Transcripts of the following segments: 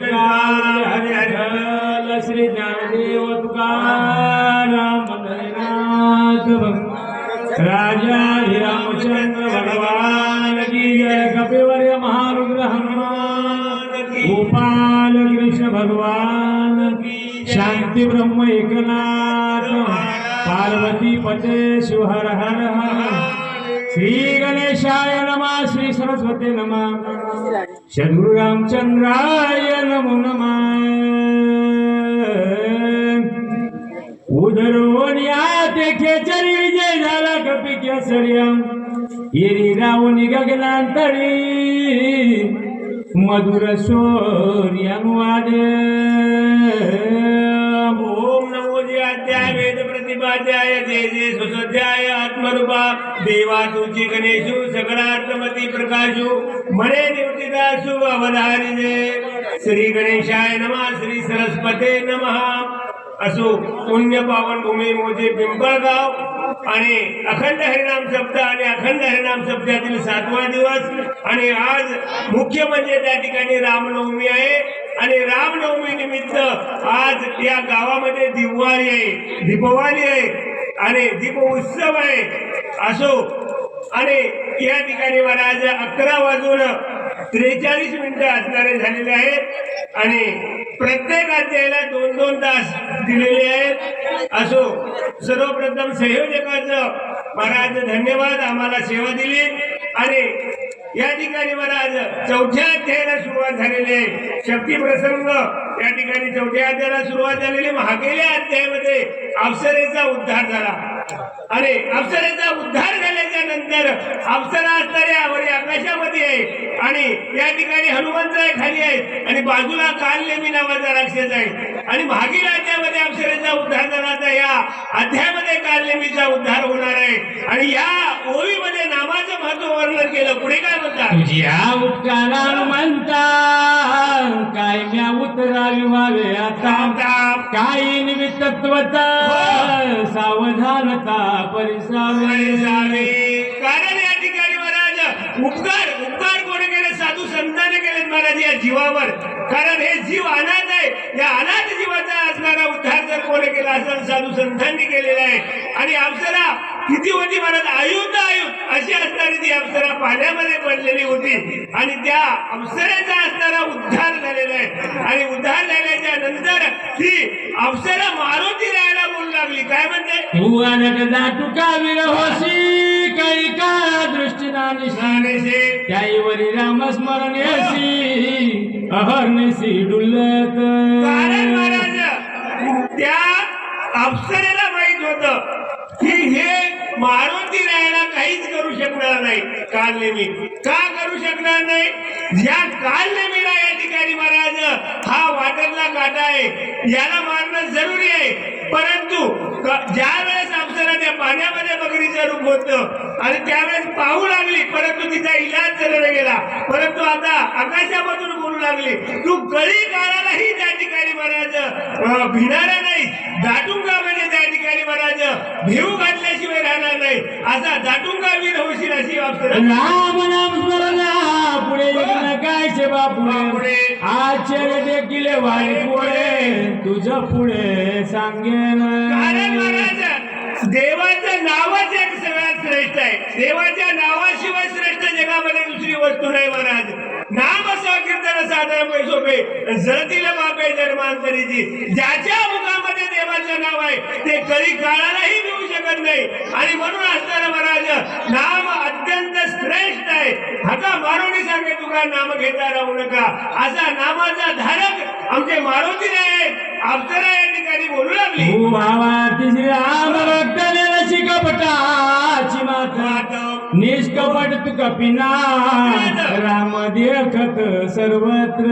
हरे हरे श्री ज्ञानदेव तुकाराम भगवान राजा रामचंद्र भगवान की जय कपिवर्य महारुद्र हनुमान गोपाल कृष्ण भगवान की शांति ब्रह्म एकनाथ पार्वती पते शिवहर हर। श्री गणेशाय नमः श्री सरस्वती नमः। सद्गुरु रामचंद्राय नमो। नमः उदरोनिया ते खेचरी विजय झाला कपी केसरियम येरी रावणी गगनांतरी मधुर सोर्यानुवाद वेद जय जय सुसध्याय आत्मरूपा देवा तुझी गणेशु सकलार्थमती प्रकाशु मने निवृत्तिदासु अवधारी जय श्री गणेशाय नमः श्री सरस्वते नमः। असो पुण्य पावन भूमी मोजे पिंपळगाव आणि अखंड हरिनाम शब्द आणि अखंड हरिनाम शब्दातील सातवा दिवस. आणि आज मुख्य म्हणजे त्या ठिकाणी रामनवमी आहे. आणि रामनवमी निमित्त आज या गावामध्ये दिवाळी आहे दीपवाली आहे आणि दीप उत्सव आहे. असो आणि या ठिकाणी महाराज अकरा वाजून त्रेचाळीस मिनिटं असणारे झालेले आहेत आणि प्रत्येक अध्यायाला दोन दोन तास दिलेले आहेत. असो सर्वप्रथम संयोजकाचं महाराज धन्यवाद आम्हाला सेवा दिली आणि या ठिकाणी महाराज चौथ्या अध्यायाला सुरुवात झालेली आहे. शक्ती प्रसंग या ठिकाणी चौथ्या अध्यायाला सुरुवात झालेली. मागेल्या अध्यायामध्ये अप्सरेचा उद्धार झाला. अरे अप्सरेचा उद्धार झाल्याच्यानंतर अप्सरा असणाऱ्या वरी आकाशामध्ये आहे. आणि या ठिकाणी हनुमंत खाली आहे. आणि बाजूला काल कालनेमी नावाचा राक्षस आहे. आणि मागील अध्यायामध्ये अप्सरेचा उद्धार झाला तर या अध्यायामध्ये कालनेमीचा उद्धार होणार आहे. आणि या ओळीमध्ये नामाचं महत्त्व वर्णन केलं. पुढे काय म्हणतात? तुझ्या उपकारा म्हणता काय म्या उतरावी व्हावे आता? काही निमित्तत्वता सावधानता परिसावे. जावे कारण या ठिकाणी महाराज उपकार उपकार कोणी केले? साधू संतांनी केले महाराज या जीवावर. कारण हे जीव अनाथ आहे. या अनाथ जीवाचा असणारा उद्धार जर कोणी केला असेल साधू संतांनी केलेला आहे. आणि अप्सरा किती होती महाराज आयुध आयुध अशी असणारी ती अप्सरा पाण्यामध्ये पडलेली होती. आणि त्या अप्सरेचा असणारा उद्धार झालेला आहे. आणि उद्धार झाल्याच्यानंतर ती अप्सरा मारुती राहायला बोलू लागली. काय म्हणते? वीर काही त्याईवरी रामस्मरण येसी अहर्निशी डुलत कारण महाराज त्या अप्सरेला माहीत होत की हे मारुती राहायला काहीच करू शकणार नाही. कालनेमी का करू शकणार नाही? या कालनेमीला या ठिकाणी महाराज हा वाटरला काटा आहे. याला मारणं जरुरी आहे. परंतु क- ज्या वेळेस अप्सरा त्या पाण्यामध्ये मगरीचं रूप होतं. आणि त्यावेळेस पाहू लागली परंतु तिचा इलाज झाला गेला. परंतु आता आकाशामधून बोलू लागली तू गळी काळालाही त्या ठिकाणी महाराज अं, भिणारा नाही. दाटुंगा म्हणजे त्या ठिकाणी महाराज भिऊ घातल्याशिवाय राहणार नाही. असा दाटुंगा वीर होशील अशी राम नाम स्मरण. पुढे काय सेवा पुढे. आश्चर्य देखील वारी पुढे तुझं पुढे सांगेन. कारण महाराज देवाचं नावच एक सगळ्यात श्रेष्ठ आहे. देवाच्या नावाशिवाय श्रेष्ठ जगामध्ये दुसरी वस्तू नाही महाराज. नाम असं कीर्तन साधारण पैसोपे जळतील मापे जन्मांतरीची. ज्याच्या मुखामध्ये देवाचं नाव आहे ते कधी काळालाही मिळू शकत नाही. आणि म्हणून असताना महाराज नाम अत्यंत श्रेष्ठ आहे. हाता मारुनी सांगे तुका नाम घेता राहू नका. असा नामाचा धारक आमचे मारुती आहे अप्सरा या ठिकाणी बोलू लागली? हो, तू भावा राम भक्त शिकपटाची माता निष्कपट तू कपिना राम देखत सर्वत्र.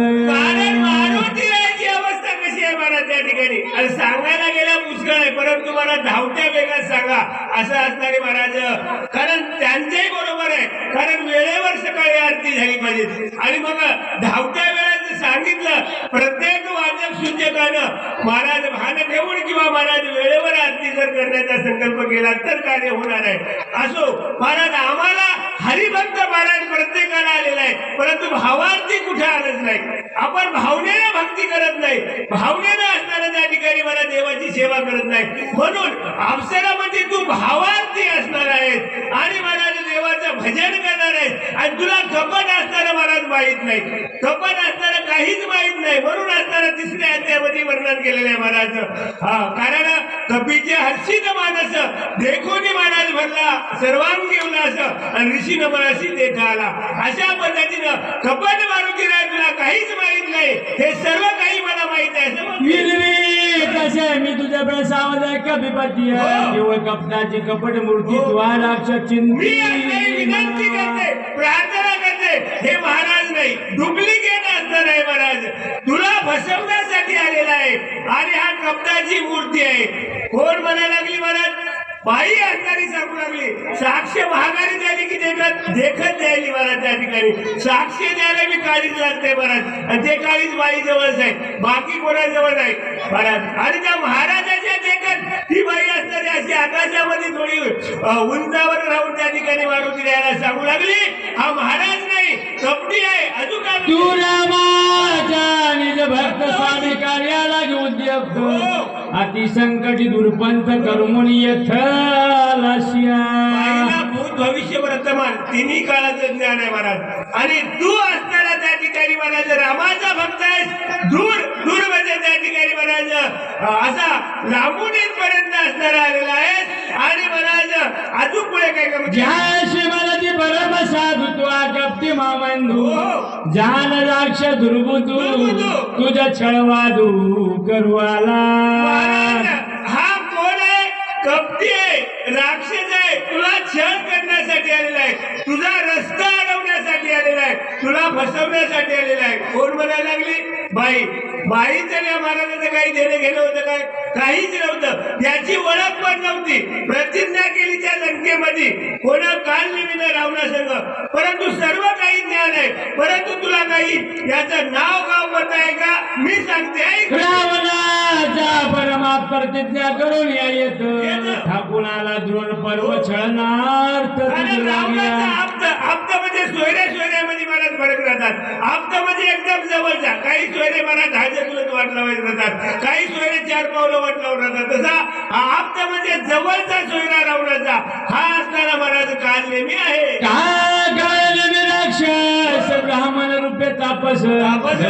अवस्था कशी आहे मला त्या ठिकाणी? आणि सांगायला गेल्या पुष्कळ आहे परंतु मला धावत्या वेगात सांगा असं असणारे महाराज कारण त्यांचंही बरोबर आहे. कारण वेळेवर सकाळी आरती झाली पाहिजे. आणि मग धावत्या वेळेत सांगितलं प्रत्येक वाचक सूचकानं महाराज भान ठेवून किंवा महाराज वेळेवर आरती जर करण्याचा संकल्प केला तर कार्य होणार आहे. असो महाराज आम्हाला हरिभक्त महाराज प्रत्येकाला आलेला आहे. परंतु भावार्थी कुठे आलंच नाही. आपण भावनेने भक्ती करत नाही. भावनेनं असताना त्या ठिकाणी मला देवाची सेवा करत नाही. म्हणून अप्सरामध्ये तू भावार्थी असणार आहेस. आणि मला देवाचं भजन करणार आहेस. आणि तुला कपट असताना महाराज माहीत नाही. कपट असताना काहीच माहीत नाही. म्हणून असताना तिसऱ्या अध्यायामध्ये वर्णन केलेलं आहे महाराज. हा कारण कपीचे हर्षित मानस देखोनी महाराज म्हणला सर्वांगी उल्हास आणि ऋषी नमनाशी देखा आला अशा पद्धतीनं कपट मारुती राय तुला काहीच माहीत नाही. हे सर्व काही मला माहीत आहे. कसे मी तुझ्याकडे सावध आहे कपिपती हो. केवळ कपटाची कपट मूर्ती द्वाराक्ष मी विनंती करते प्रार्थना करते हे महाराज नाही. डुप्लिकेट असणार आहे महाराज. तुला फसवण्यासाठी आलेला आहे. आणि हा कपटाची मूर्ती आहे. कोण म्हणायला लागली महाराज? बाई असणारी सांगू लागली. साक्ष महागारी झाली की देखत देखत द्यायली महाराज त्या ठिकाणी. साक्ष द्यायला मी काळीच लागते महाराज. आणि ते काळीच बाई जवळच आहे. बाकी कोणाजवळ नाही महाराज. आणि त्या महाराजाच्या देखत ती बाई असणारी अशी आकाशामध्ये थोडी उंचावर राहून त्या ठिकाणी मारुती द्यायला सांगू लागली. हा महाराज नाही. कपटी आहे. अजून काय तू रामाच्या निज भक्त स्वामी कार्याला घेऊन देतो. अतिसंकटी दुर्पंथ कर्मुनी बाईला भूत भविष्य वर्तमान तिन्ही काळाचं ज्ञान आहे महाराज. आणि तू असताना त्या ठिकाणी महाराज रामाचा भक्त आहेस. दूर दूर म्हणजे त्या ठिकाणी महाराज असा लांबून पर्यंत असणारा आलेला आहेस. आणि महाराज अजून पुढे काय करू जय शिवलती परम साधु तू कप्ती मामंधू हो. जान राक्ष दुर्बुतू. तुझ्या छळवादू करवाला महाराज हा कोण आहे कपटी आहे राक्षस आहे तुला छळ करण्यासाठी आलेला आहे तुझा रस्ता अडवण्यासाठी आलेला आहे तुला फसवण्यासाठी आलेला आहे. कोण म्हणायला लागली? बाई. बाईचं या महाराजाचं काही देणं घेणं होतं काय? काहीच नव्हतं. याची ओळख पण नव्हती. प्रतिज्ञा केली त्या लंकेमध्ये. कोणा काल निमित्त रावणा संघ परंतु सर्व काही ज्ञान आहे. परंतु तुला काही याचं नाव गाव पत आहे का? मी सांगते. रावणाचा परमा प्रतिज्ञा करून या येत. ठाकुराला द्रोण पर्व तुझ रावणाचा आप्त आप्तामध्ये सोयऱ्या सोयऱ्यामध्ये राहतात आप्तामध्ये एकदम जवळचा काही सोयरे मला दहा जगलत वाट लावायचे राहतात. काही सोयरे चार पावलं वाट लावून राहतात. तसा आप्तामध्ये जवळचा सोयरा रावणाचा हा असणारा महाराज काल नेहमी आहे. राक्षस ब्राह्मण रूपे तापस तापस.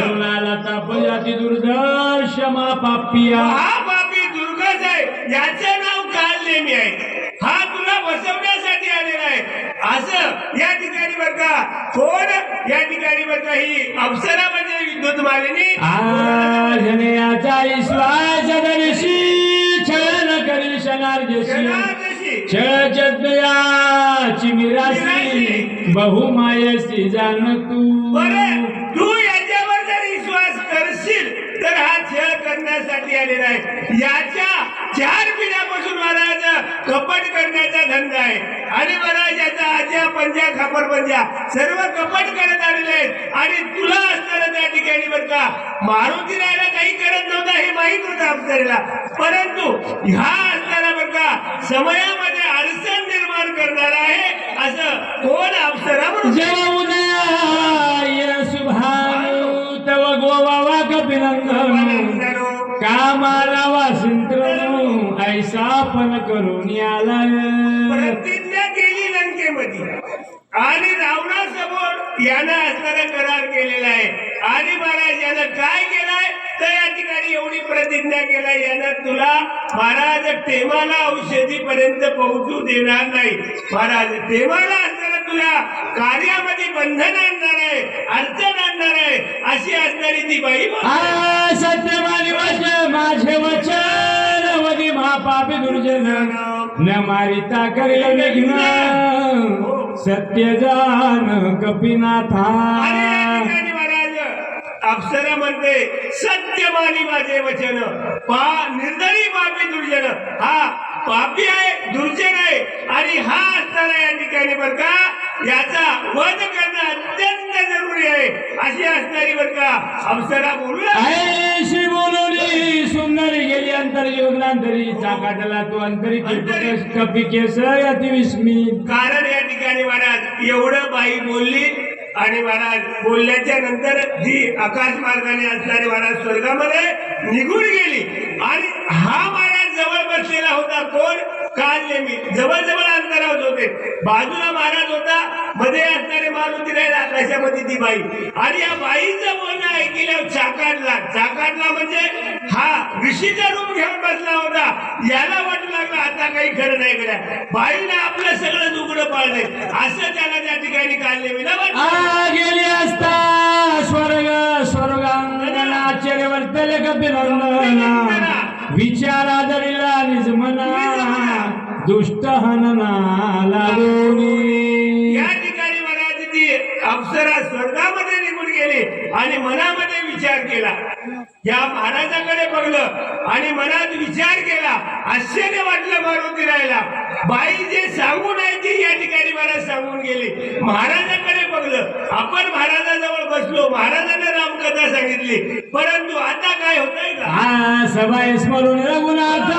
तापस अति दुर्दर्श मा पापिया हा बापी दुर्गज आहे. याचं नाव काल नेहमी आहे हा तुला बसवण्यासाठी आलेला आहे असं या ठिकाणी बर का कोण या ठिकाणी बर का ही अप्सरा म्हणजे विद्युत मालिनी? आजनेयाचा विश्वास दर्शी छळन करील शनार्जशी. जनादेशी. छळ मिरासी बहुमायसी जाण बरं तू तू याच्यावर जर विश्वास करशील तर हा छळ करण्यासाठी आलेला आहे. याच्या चार पिढ्यापासून महाराज कपट करण्याचा धंदा आहे. आणि महाराज याचा आज्या पंजा खापर पंजा सर्व कपट करत आलेले आहेत. आणि तुला असताना त्या ठिकाणी बर का मारुती राहायला काही करत नव्हता हे माहीत होतं अप्सरेला परंतु ह्या असताना बर का समयामध्ये अडचण निर्माण करणार आहे असं कोण अप्सरा कामाला वासिंत्रनु ऐसा पण करून आला होती. आणि रावणासमोर यानं असताना करार केलेला आहे. आणि महाराज यानं काय केलाय? तर या ठिकाणी एवढी प्रतिज्ञा केलाय. यानं तुला महाराज टेमाला औषधी पर्यंत पोहोचू देणार नाही. महाराज टेमाला असताना तुला कार्यामध्ये बंधन आणणार आहे अडचण आणणार आहे अशी असणारी ती बाई सत्य माझे वचन. वदी महापापी दुर्जन न मारिता करेल विघ्न. सत्य जान कपिनाथा. अप्सरा म्हणते सत्य मानी माझे वचन. पा निर्दयी पापी दुर्जन. हा पापी आहे दुर्जन आहे. आणि हा असताना या ठिकाणी बर का याचा वध करणं अत्यंत जरुरी आहे. अशी असणारी बर का अप्सरा बोलू बोलवली. सुंदरी गेली अंतर योगनांतरी चाकाटला तो अंतरी कपी केस अति विस्मित. कारण या ठिकाणी महाराज एवढं बाई बोलली. आणि महाराज बोलल्याच्या नंतर ही आकाश मार्गाने असणारी महाराज स्वर्गामध्ये निघून गेली. आणि हा होता कोण काल नेहमी. जवळ जवळ अंतरावर होते. बाजूला महाराज होता. मध्ये असणारे मारुती राहिला. कशामध्ये ती बाई? आणि या बाईचं बोलणं ऐकल्यावर चाकाडला चाकाडला म्हणजे हा ऋषीचा रूप घेऊन बसला होता. याला वाटू लागलं आता काही खरं नाही करा बाईला आपलं सगळं दुकडं पाळलंय. असं त्याला त्या ठिकाणी काल नेहमीला ना गेले असता स्वर्ग. स्वर्गांगण आश्चर्य वर्तले कपिनंदना विचारा दरिला निज मना दुष्ट हनना लागोनी या ठिकाणी महाराज ती अप्सरा स्वर्गामध्ये निघून गेली आणि मनामध्ये विचार केला. या महाराजाकडे बघलं आणि मनात विचार केला. आश्चर्य वाटलं मारुती राहिला बाई जे सांगून आहे ती या ठिकाणी महाराज सांगून गेली. महाराजाकडे बघलं. आपण महाराजाजवळ बसलो. महाराजाने रामकथा सांगितली. परंतु आता काय होतंय का? आ सबाई स्मरून रघुनाथ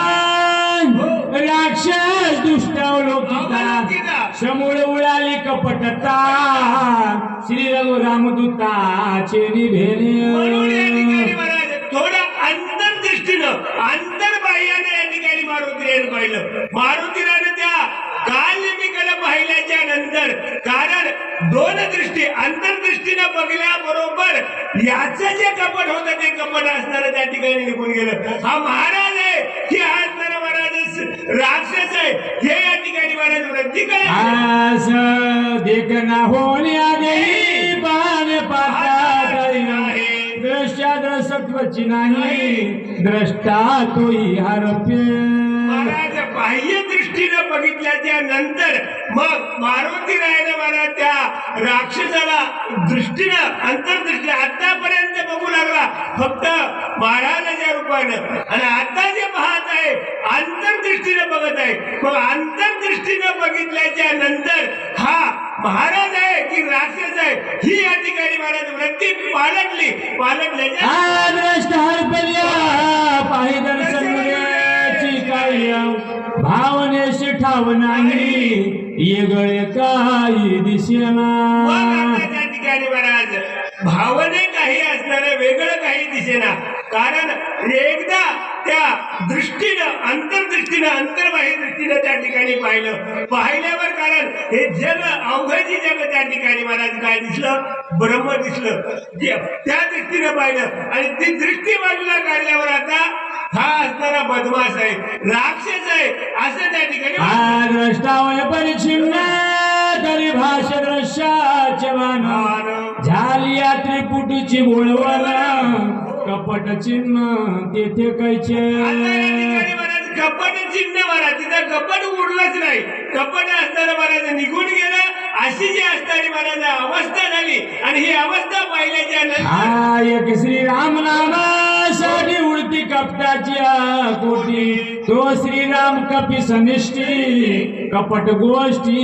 राक्षस दुष्ट अवलोकिता. समूळ उडाली कपटता. श्री रघु ठिकाणी निभेने महाराज थोडं अंतर्दृष्टीनं अंतर्बाह्यानं या ठिकाणी मारुतीरायनं पाहिलं. मारुतीरायनं त्या कालनिमिकडे पाहिल्याच्या नंतर कारण दोन दृष्टी अंतर्दृष्टीनं बघल्याबरोबर याचं जे कपट होतं ते कपट असणारं त्या ठिकाणी निघून गेलं. हा महाराज आहे की हा राक्षस आहे हे या ठिकाणी महाराज काय आस देखना होण्या पान दृश्या दृसत्वची नाही. द्रष्टा तोही हरपे महाराज बाह्य दृष्टीनं बघितल्याच्या नंतर मग मारुती रायनं मला त्या राक्षसाला दृष्टीनं अंतर्दृष्टी आतापर्यंत बघू लागला. फक्त महाराजाच्या रूपानं. आणि आता जे पाहत आहे अंतर्दृष्टीनं बघत आहे. मग अंतर्दृष्टीनं बघितल्याच्या नंतर हा महाराज आहे की राक्षस आहे ही या ठिकाणी महाराज वृत्ती पालटली. पालटल्याच्या भावने ठाव नाही. येगळे काही दिसेना. त्या ठिकाणी महाराज भावने काही असणारं वेगळं काही दिसेना. कारण एकदा त्या दृष्टीनं अंतर्दृष्टीनं अंतर्बाह्य दृष्टीनं त्या ठिकाणी पाहिलं. पाहिल्यावर कारण हे जग अवघडी जग त्या ठिकाणी महाराज काय दिसलं? ब्रह्म दिसलं. त्या दृष्टीनं पाहिलं. आणि ती दृष्टी बाजूला काढल्यावर आता हा असणारा बदमाश आहे राक्षस आहे असं त्या ठिकाणी हा द्रष्टावय परिचिन्न तरी भाष दृश्याचे झाली या त्रिपुटीची बोळवण कपट चिन्ह तेथे कैचे. कपट चिन्ह महाराज तिथं कपट उडलंच नाही. कपट असताना महाराज निघून गेलं. अशी जी असणारी महाराज अवस्था झाली. आणि ही अवस्था पाहिल्याच्या एक श्रीराम नामासाठी उडती कपटाची कोटी तो श्रीराम कपी सनिष्ठी कपट गोष्टी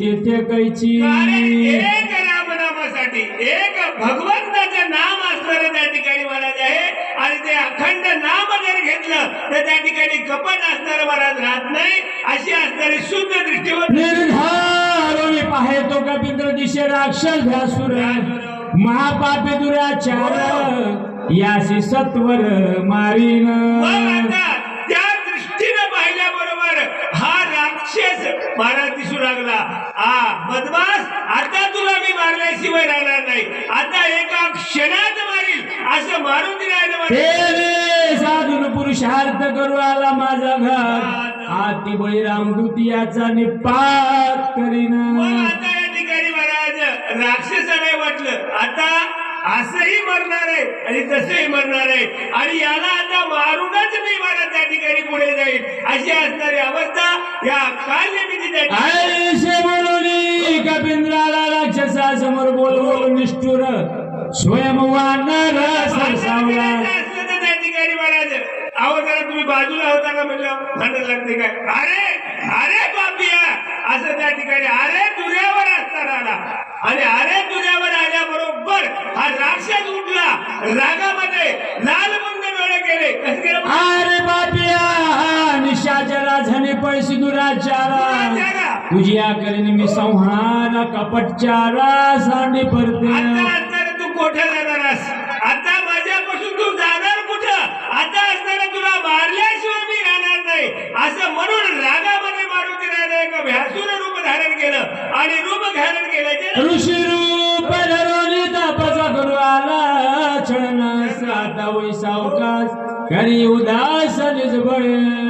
तेथे कैची. कारण एक रामनामासाठी एक भगवंताचं नाम असणारं त्या ठिकाणी महाराज आहे. आणि ते अखंड नाम जर घेतलं तर त्या ठिकाणी कपट असणारं महाराज राहत नाही. अशी असणारी शुद्ध दृष्टीवर निर्धारोनी पाहे तो कपिंद्र दिशे राक्षस भ्यासुर महापापी दुराचार यासी सत्वर मारीन मग आता त्या दृष्टीनं पाहिल्याबरोबर हा राक्षस महाराज दिसू लागला. आ बदमास आता तुला मी मारल्याशिवाय राहणार नाही. आता एका क्षणात मारील असं म्हणे. हे साधून पुरुषार्थ करू आला माझा घर. आती बळीराम द्वितीयाचा निपात करीन. आता या ठिकाणी महाराज राक्षसाने वाटलं आता असंही मरणार आहे आणि तसंही मरणार आहे. आणि याला आता मारूनच मी मला त्या ठिकाणी पुढे जाईल अशी असणारी अवस्था या कालनिमित्ती त्या कपिंद्राला राक्षसासमोर बोल निष्ठुर स्वयंवान सरसावला असलं तर त्या ठिकाणी महाराज अहो जरा तुम्ही बाजूला होता का म्हणलं भांडण लागते काय? अरे अरे बापिया असं त्या ठिकाणी अरे तुझ्यावर असताना आला. आणि अरे तुझ्यावर आल्याबरोबर हा राक्षस उठला. रागामध्ये लाल बुंद डोळे केले. कसे अरे बापिया निशाच्या राजधानी पैसे दुराचारा. दुराचारा. तुझी करीन मी संहार कपटचारा सांडी परते तू कोठे जाणारस आता माझ्यापासून तू जाणार कुठं आता असताना तुला मारल्याशिवाय मी राहणार नाही. असं म्हणून रागामध्ये मारुती राहिला एका भ्यासून रूप धारण केलं. आणि रूप धारण केल्याचे ऋषी रूप धरोनी तापाचा करू आला. छळनास आता वै सावकाश करी उदास निजबळ.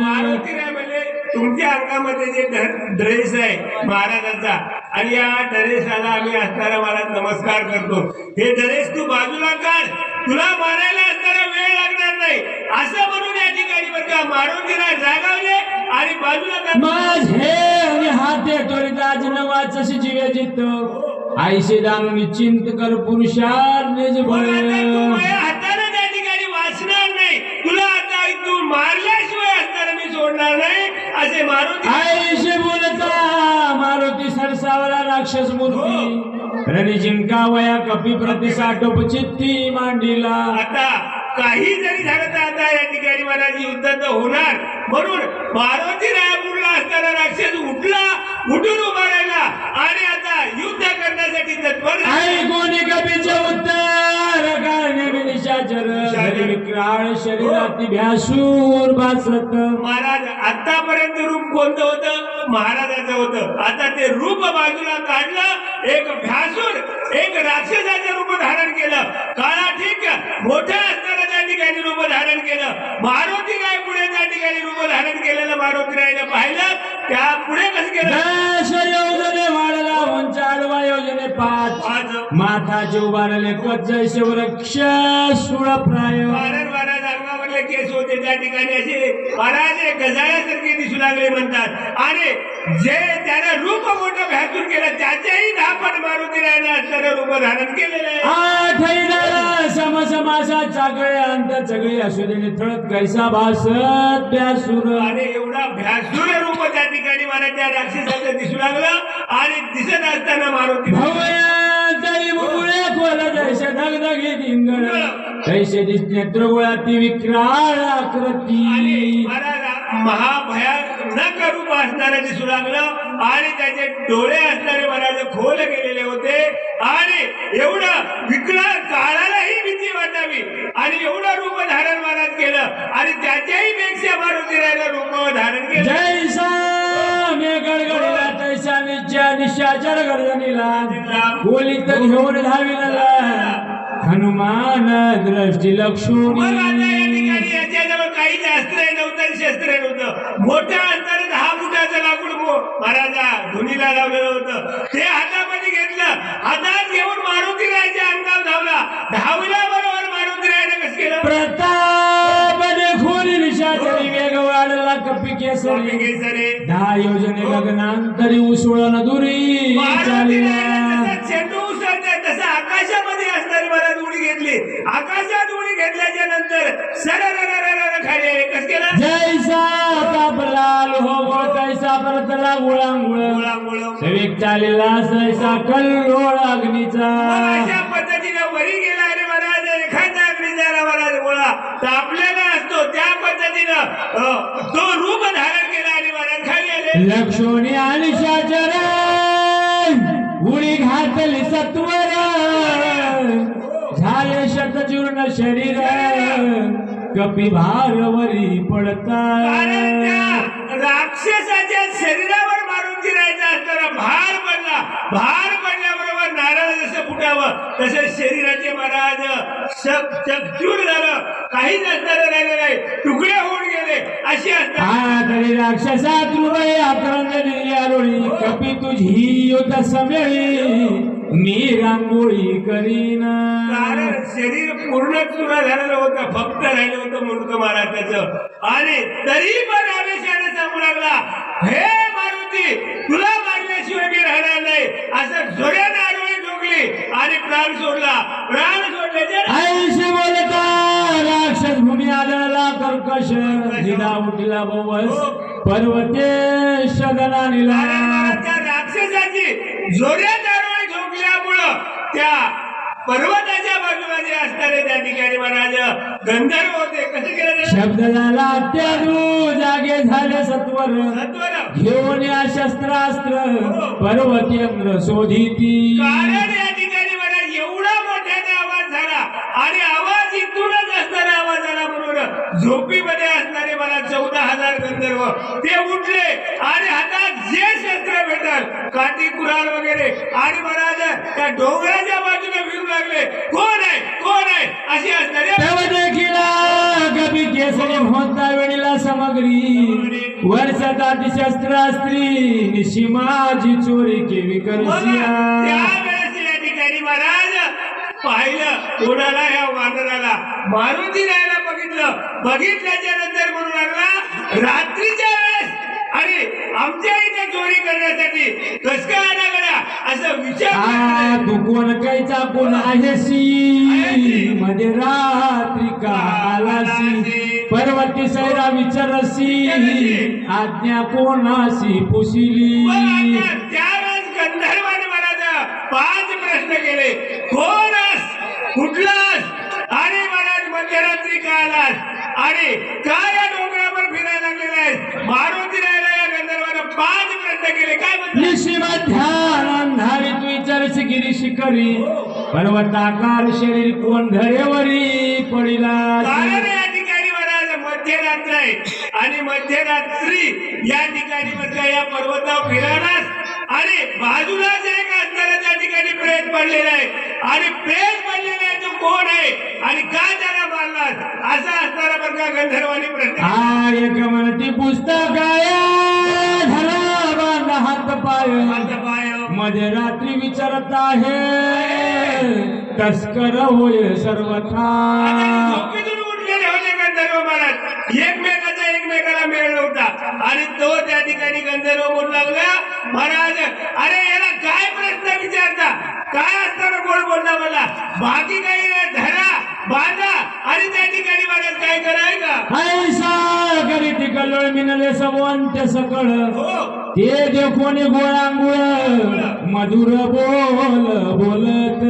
मारुती राय म्हणजे तुमच्या अंगामध्ये जे ड्र- ड्रेस आहे महाराजांचा. आणि या ड्रेसाला आम्ही असताना मला नमस्कार करतो. हे ड्रेस तू बाजूला काढ. तुला मारायला असताना वेळ लागणार नाही. असं म्हणून या ठिकाणी बरं का मारुती राय जागावले आणि बाजूला माझे आणि हाते त्वरित आज नवाचशी जीवे जित. आईशी जाणून चिंत कर पुरुषार निजबळ मग आता तू माझ्या हाताने त्या ठिकाणी वाचणार नाही. तुला आता तू मारल्याशिवाय असताना मी सोडणार नाही. असे मारुती आईशी बोलता. मारुती सरसावला राक्षस मूर्ती. रणी जिंका वया कपी प्रतिसाटोप चित्ती मांडीला. आता काही जरी झालं तर आता या ठिकाणी मला युद्ध तर होणार. म्हणून मारुती रायापूरला असताना राक्षस उठला उठून उभा राहिला आणि आता युद्ध करण्यासाठी तत्पर झाला. आई कोणी कपीचे उत्तर करणे निशाचर काळ शरीराची भ्यासूर भासत महाराज आतापर्यंत रूप कोणतं होतं? महाराजाचं होतं. आता ते रूप बाजूला काढलं एक भ्यासूर एक राक्षसाचं रूप धारण केलं. काळा ठीक मोठं असतं ठिकाणी रूप धारण केलं. मारुती राय पुढे त्या ठिकाणी रूप धारण केलेलं मारुती रायनं पाहिलं. त्या पुढे कसं केलं? योजने वाढला पाच. आज माथाचे उभारले कच्च वृक्ष सुळ प्राय. महाराज महाराज अंगावरले केस होते त्या ठिकाणी असे. महाराज गजाळ्यासारखे दिसू लागले म्हणतात. आणि जे त्यानं रूप मोठं भ्यातून केलं त्याच्याही धापट मारुती असणारं रूप धारण केलेलं आहे. समसमासा चाकळे अंत सगळे असू दे थळत कैसा भासत व्यासूर आणि एवढा भ्यासूर रूप त्या ठिकाणी. मला त्या राक्षसाचं दिसू लागलं आणि दिसत असताना मारुती. तरी मुळे खोल जैसे तैसे विक्राळ आणि आकृती महाराज महाभयानक रूप असणारं दिसू लागलं आणि त्याचे डोळे असणारे महाराज खोल गेलेले होते. आणि एवढं विकराळ काळालाही भीती आणि एवढं रूप धारण महाराज केलं. आणि त्याच्याही पेक्षा मारुती राहिलं रूप धारण केलं. जैसा मे गडगडीला तैसा निश्चय निशाचर गर्जनीला बोलीत घेऊन धाविला. हनुमान दृष्टी मग आता या लक्ष्मी ठिकाणी याच्याजवळ काही नव्हतं आणि शस्त्र नव्हतं. मोठं अंतर दहा फुटाचं लाकूड महाराजा धुनीला लावलेलं होतं. ते हातामध्ये घेतलं. हातात घेऊन मारुती रायच्या अंगावर धावला. धावला बरोबर मारुती रायनं कसं केलं प्रताप देखून वेग वाढला कपी केसरी. दहा योजने गगनांतरी उसळण दुरी. चेंडू उसळतंय तसं आकाशामध्ये असणारी महाराज उडी घेतली. आकाशात उडी घेतल्याच्या नंतर सरळ खाली कसं केलं? जैसा तापलाल हो तैसा परतला गुळांगुळ. मुळामुळं सविक चालेला सैसा कल्लोळ अग्नीचा. अशा पद्धतीने वरी गेला महाराज गोळा तापलेला असतो. त्या पद्धतीनं तो रूप धारण केला आणि महाराज खाली आले. लक्ष्मणी आणि शाचर उडी घातली सत्वर झाले शतचूर्ण शरीर. कपी भारवरी पडता राक्षसाच्या शरीरावर मारून फिरायचा असताना भार पडला. भार नारळ जसं फुटावं तसं शरीराचे महाराज शक चकचूर झालं. काहीच असताना राहिलं नाही. तुकडे होऊन गेले. अशी असताना तरी राक्षसा आक्रंदनी आरोळी. कपी तुझी युद्ध समेळी. मी रांगोळी करीन. कारण शरीर पूर्ण चुना झालेलं होतं. फक्त राहिलं होतं मुंडक महाराजाचं. आणि तरी पण आवेशाने सांगू लागला. हे मारुती तुला मारल्याशिवाय मी राहणार नाही असं जोऱ्याने आडवळी ठोकली आणि प्राण सोडला प्राण सोडल्याच्या आयुष्य बोलता राक्षस भूमी आदळला कर्कश निदा उठला बवस पर्वते शदना निला कारण त्या राक्षसाची ठोकल्यामुळं त्या पर्वताच्या बाजूला जे असणारे त्या ठिकाणी महाराज गंधर्व होते. कसं केलं? शब्द झाला जागे झाले सत्वर. सत्वर. घेऊन या शस्त्रास्त्र. पर्वती अंग्र शोधिती. कारण या ठिकाणी मला एवढा मोठ्याने आवाज झाला आणि आवाज इथूनच असणारा आवाज आला म्हणून झोपीमध्ये असणारे मला चौदा ते उठले आणि हातात जे शस्त्र भेटल काठी कुराल वगैरे. आणि महाराज त्या डोंगराच्या बाजूला फिरू लागले. कोण आहे? कोण आहे? अशी असणारे केसरी होता वेळीला समग्री. वर्षात शस्त्रास्त्री निशिमाजी चोरी केवी या महाराज पाहिलं कोणाला ह्या वानराला मारुती राहायला बघितलं. बघितल्याच्या नंतर म्हणू लागला रात्रीच्या वेळेस अरे आमच्या इथे चोरी करण्यासाठी कस काय आला गड्या? असं विचार कोण कैचा कोण आहेसी मध्ये रात्री का आलासी पर्वती सैरा विचारसी आज्ञा पुसिली आता त्यावेळेस गंधर्वाने मला पाच प्रश्न केले. कोण? कुठलास आणि महाराज मध्यरात्री का आलास आणि काय या डोंगरावर फिरायला लागलेला आहेस मारुती राहिला या गंधर्वानं पाच प्रश्न केले. काय म्हणतात? निशी मध्यान अंधारी तू विचारसी गिरी शिखरी पर्वताकार शरीर कोण धरेवरी पडिला? कारण या ठिकाणी महाराज मध्यरात्र आहे. आणि मध्यरात्री या ठिकाणी म्हटलं या पर्वतावर फिरवलास आणि बाजूलाच एक असताना त्या ठिकाणी प्रेत पडलेला आहे आणि प्रेत पडलेला आहे तो कोण आहे? आणि का त्याला मारलास असा असताना बरं का गंधर्वानी प्रश्न एक म्हणती धरा बांधा हात पाय. माझं पाय. मध्ये रात्री विचारत आहे तस्कर होय सर्वथा. झोपेतून उठलेले होते गंधर्व महाराज. नव्हता आणि तो त्या ठिकाणी गंधर्व बोलू लागला महाराज अरे याला काय प्रश्न विचारता? काय असताना कोण बोलता मला? बाकी काही नाही धरा बांधा आणि त्या ठिकाणी महाराज काय कराय का ऐसा मिनले सवंत सकळ. हो. ते देखोनी गोळांगुळ मधुर बोल बोलत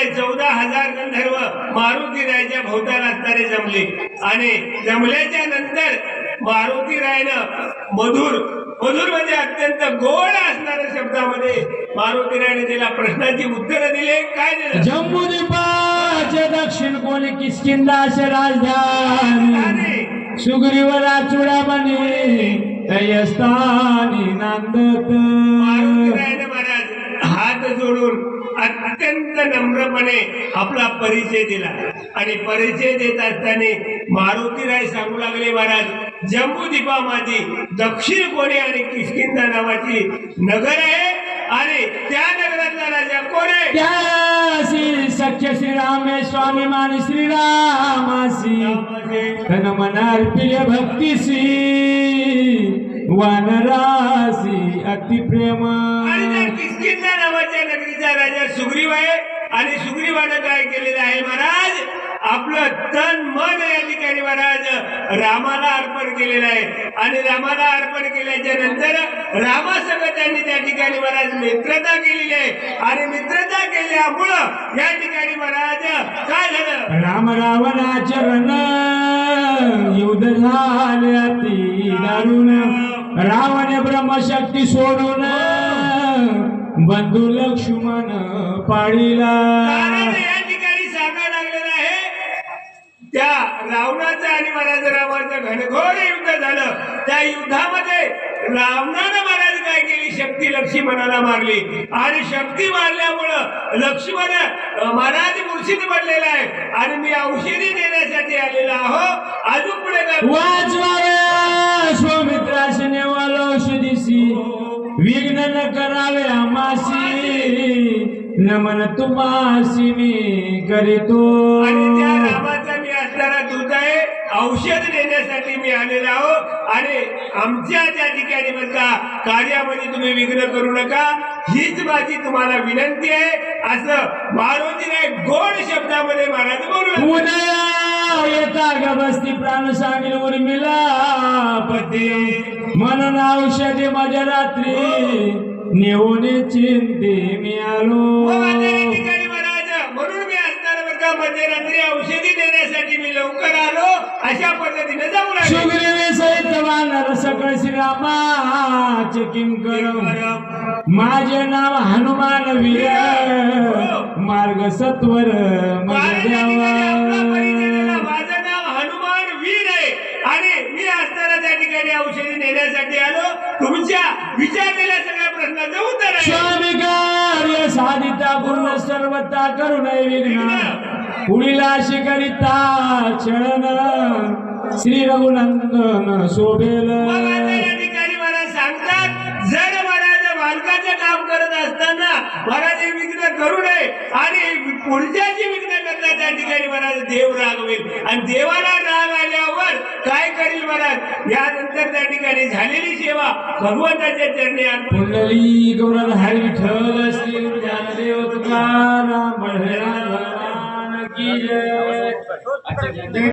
नाही चौदा हजार गंधर्व मारुती रायच्या भोवताल असणारे जमले. आणि जमल्याच्या नंतर मारुती रायनं मधुर मधुर म्हणजे अत्यंत गोड असणाऱ्या शब्दामध्ये मारुती रायने त्याला प्रश्नाची उत्तरं दिले. काय दिलं? जम्बूद्वीपाचे दक्षिण कोणी किस्किंदाचे राजधानी. सुग्रीवला चुडामणी तयस्थानी नांदत. मारुती रायने महाराज हात जोडून अत्यंत नम्रपणे आपला परिचय दिला. आणि परिचय देत असताना मारुती राय सांगू लागले महाराज जम्बूदीपा माझी दक्षिण कोणी आणि किष्किंदा नावाची नगर आहे आणि त्या नगरातला राजा कोण आहे? सख्य श्रीरामे स्वामी मान श्रीरामासी तन मनार प्रिय भक्तीसी वानरासी अति प्रेम. आणि त्या किष्किंदा नावाच्या नगरीचा राजा सुग्रीव आहे आणि सुग्रीवानं काय केलेलं आहे महाराज? आपलं तन मन या ठिकाणी महाराज रामाला अर्पण केलेलं आहे. आणि रामाला अर्पण केल्याच्यानंतर रामासंग त्यांनी त्या ठिकाणी महाराज मित्रता केलेली आहे. आणि मित्रता केल्यामुळं या ठिकाणी महाराज काय झालं? राम रावणाचरण युद्ध झाले अति दारुण. रावण ब्रह्मशक्ती सोडून बंधू लक्ष्मण पाळीला. कारण या ठिकाणी सांगायला लागलेलं आहे त्या रावणाचं आणि महाराज रामाचं घनघोर युद्ध झालं. त्या युद्धामध्ये रावणानं महाराज काय केली? शक्ती लक्ष्मणाला मारली. आणि शक्ती मारल्यामुळं लक्ष्मण महाराज मूर्छित पडलेला आहे. आणि मी औषधी देण्यासाठी आलेला आहो. अजून पुढे काय स्वमित्राशी नमन तुमासी मी करीतो. आणि त्या रामाचा मी असणारा दूत आहे. औषध देण्यासाठी मी आलेला आहो आणि आमच्या त्या ठिकाणी का कार्यामध्ये तुम्ही विघ्न करू नका. हीच माझी तुम्हाला विनंती आहे. असं मारुतीने गोड शब्दामध्ये महाराज बोलू. उदया येता ग बसती प्राण सांगेल उर्मिला पती म्हणून औषधी माझ्या रात्री नेऊन चिंते मी आता या आलो ठिकाणी महाराज म्हणून मी असताना बरं का मध्यरात्री औषधी देण्यासाठी मी लवकर आलो अशा पद्धतीने जाऊ लागले. सुग्रीवे सहित वानर सकळ. माझे नाव हनुमान वीर. मार्ग सत्वर माझं नाव हनुमान वीर आहे. आणि मी असताना ठिकाणी औषधी नेण्यासाठी आलो. तुमच्या विचारलेल्या सगळ्या प्रश्नाचं उत्तर आहे. कार्य साधिता पूर्ण सर्वता करू नये विघ्न. पुढीला शिकरिता चरण श्री रघुनंदन शोभेल. विघ्न काम करत असताना महाराज हे विघ्न करू नये आणि पुढच्याची विघ्न करता त्या ठिकाणी महाराज देव रागवेल. आणि देवाला राग आल्यावर काय करील महाराज? यानंतर त्या ठिकाणी झालेली सेवा भगवंताच्या चरणी कुंडली गौरव हरी विठ्ठल श्री ज्ञानदेव तुकाराम की